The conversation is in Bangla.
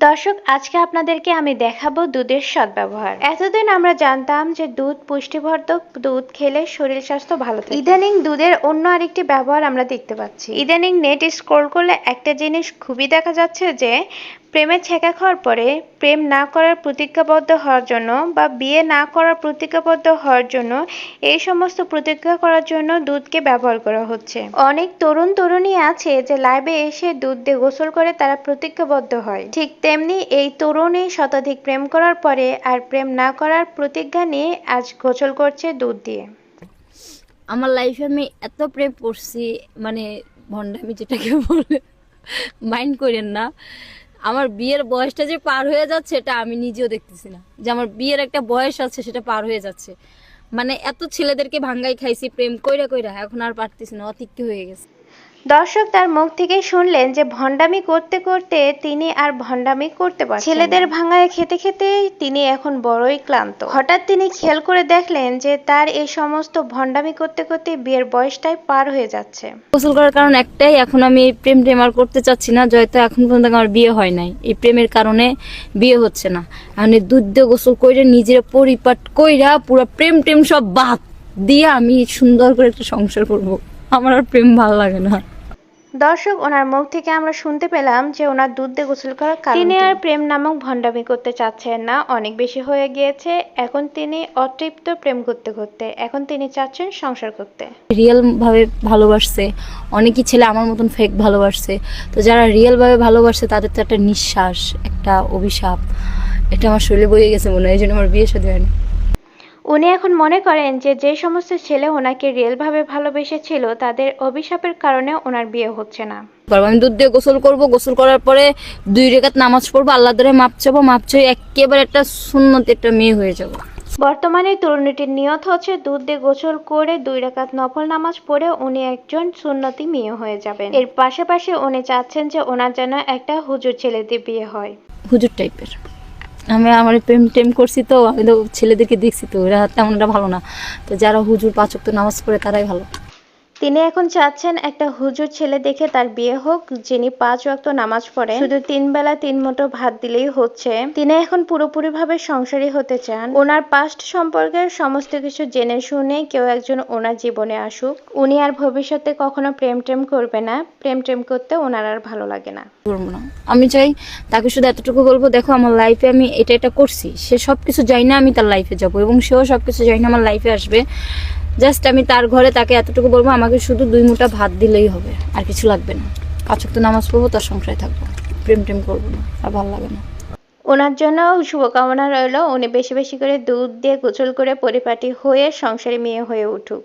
দর্শক, আজকে আপনাদেরকে আমি দেখাবো দুধের সদ্ব্যবহার। এতদিন আমরা জানতাম যে দুধ পুষ্টিবর্ধক, দুধ খেলে শরীর স্বাস্থ্য ভালো থাকে। ইদানিং দুধের অন্য আরেকটি ব্যবহার আমরা দেখতে পাচ্ছি। ইদানিং নেট স্ক্রোল করলে একটা জিনিস খুবই দেখা যাচ্ছে যে প্রেমে ছেঁকা খাওয়ার পরে প্রেম না করার প্রতিজ্ঞাবদ্ধ হওয়ার জন্য বা বিয়ে না করার প্রতিজ্ঞাবদ্ধ হওয়ার জন্য এই সমস্ত প্রতিজ্ঞা করার জন্য দুধকে ব্যবহার করা হচ্ছে। অনেক তরুণ তরুণী আছে যে লাইভে এসে দুধ দিয়ে গোসল করে তারা প্রতিজ্ঞাবদ্ধ হয়। ঠিক তেমনি এই তরুণী শতাধিক প্রেম করার পরে আর প্রেম না করার প্রতিজ্ঞা নিয়ে আজ গোসল করছে দুধ দিয়ে। আমার লাইফে আমি এত প্রেম করছি মানে ভণ্ডামি যেটাকে বলে মাইন্ড করেন না। আমার বিয়ের বয়সটা যে পার হয়ে যাচ্ছে, এটা আমি নিজেও দেখতেছি না। যে আমার বিয়ের একটা বয়স আছে, সেটা পার হয়ে যাচ্ছে। মানে এত ছেলেদেরকে ভাঙ্গাই খাইছি, প্রেম কইরা কইরা, এখন আর পারতেছি না অতিক্ষ হয়ে গেছে। দর্শক তার মুখ থেকে শুনলেন যে ভণ্ডামি করতে করতে তিনি আর ভণ্ডামি করতে পারছেন ছেলেদের ভাঙায় খেতে খেতে তিনি এখন বড়ই ক্লান্ত। হঠাৎ তিনি খেয়াল করে দেখলেন যে তার এই সমস্ত ভণ্ডামি করতে করতে বিয়ের বয়সটাই পার হয়ে যাচ্ছে। গোসল করার কারণ একটাই এখন আমি প্রেম প্রেম আর করতে চাচ্ছি না যত এখন পর্যন্ত আমার বিয়ে হয় নাই। এই প্রেমের কারণে বিয়ে হচ্ছে না। এখন দুধ দিয়ে গোসল করে নিজের পরিপাট কইরা পুরো প্রেম টেম সব বাদ দিয়ে আমি সুন্দর করে একটা সংসার করব। আমার আর প্রেম ভালো লাগে না। দর্শক ওনার মুখ থেকে আমরা শুনতে পেলাম যে ওনার দুধ দিয়ে গোসল করার কারণ তিনি আর প্রেম নামক ভণ্ডামি করতে চাচ্ছেন না অনেক বেশি হয়ে গিয়েছে। এখন তিনি অতৃপ্ত প্রেম করতে করতে এখন তিনি চাচ্ছেন সংসার করতে। রিয়েল ভাবে ভালোবাসছে। অনেকই ছেলে আমার মতন ফেক ভালোবাসছে। তো যারা রিয়েল ভাবে ভালোবাসছে তাদের তো একটা নিঃশ্বাস একটা অভিশাপ। এটা আমার শরীরে বয়ে গেছে মনে হয় এই জন্য আমার বিয়ে সাথে হয়নি। উনি এখন মনে করেন যে যে সমস্ত ছেলে ওনাকে রিয়েলভাবে ভালোবেসেছিল তাদের অভিশাপের কারণে ওনার বিয়ে হচ্ছে না। আমি দুধ দিয়ে গোসল করব গোসল করার পরে দুই রেখাত নামাজ পড়ব আল্লাহ ধরে মাপ চাবো মাপ চাই একেবারে একটা সুন্নত একটা মেয়ে হয়ে যাব। বর্তমানে তরুণীটির নিয়ত হচ্ছে দুধ দিয়ে গোসল করে দুই রাকাত নফল নামাজ পড়ে উনি একজন সুন্নতি মেয়ে হয়ে যাবেন। এর পাশাপাশি উনি চাচ্ছেন যে ওনার যেন একটা হুজুর ছেলে দিয়ে বিয়ে হয়। হুজুর টাইপের আমি আমার প্রেম টেম করছি তো, আমি তো ছেলেদেরকে দেখছি তো, এরা তেমনটা ভালো না। তো যারা হুজুর পাচক তো নামাজ পড়ে তারাই ভালো। তিনি এখন চাচ্ছেন একটা হুজুর ছেলে দেখে তার বিয়ে হোক, যিনি পাঁচ ওয়াক্ত নামাজ পড়েন। শুধু তিন বেলা তিন মুঠো ভাত দিলেই হচ্ছে। তিনি এখন পুরোপুরি ভাবে সংসারী হতে চান। ওনার পাস্ট সম্পর্কে সমস্ত কিছু জেনে শুনে কেউ একজন ওনার জীবনে আসুক। উনি আর ভবিষ্যতে কখনো প্রেম টেম করবে না। প্রেম টেম করতে ওনার আর ভালো লাগে না। আমি চাই তাকে শুধু এতটুকু বলব, দেখো আমার লাইফে আমি এটা এটা করছি। সে সব কিছু যাই না আমি তার লাইফে যাব এবং সেও সব কিছু যাই না আমার লাইফে আসবে। জাস্ট আমি তার ঘরে তাকে এতটুকু বলব, আমাকে শুধু দুই মুঠা ভাত দিলেই হবে, আর কিছু লাগবে না। পাচক তো নামাজ পড়ব, তার সংসারে থাকব। প্রেম টেম করব না, আর ভালো লাগে না। ওনার জন্য শুভকামনা রইল, উনি বেশি বেশি করে দুধ দিয়ে গোসল করে পরিপাটি হয়ে সংসারে মেয়ে হয়ে উঠুক।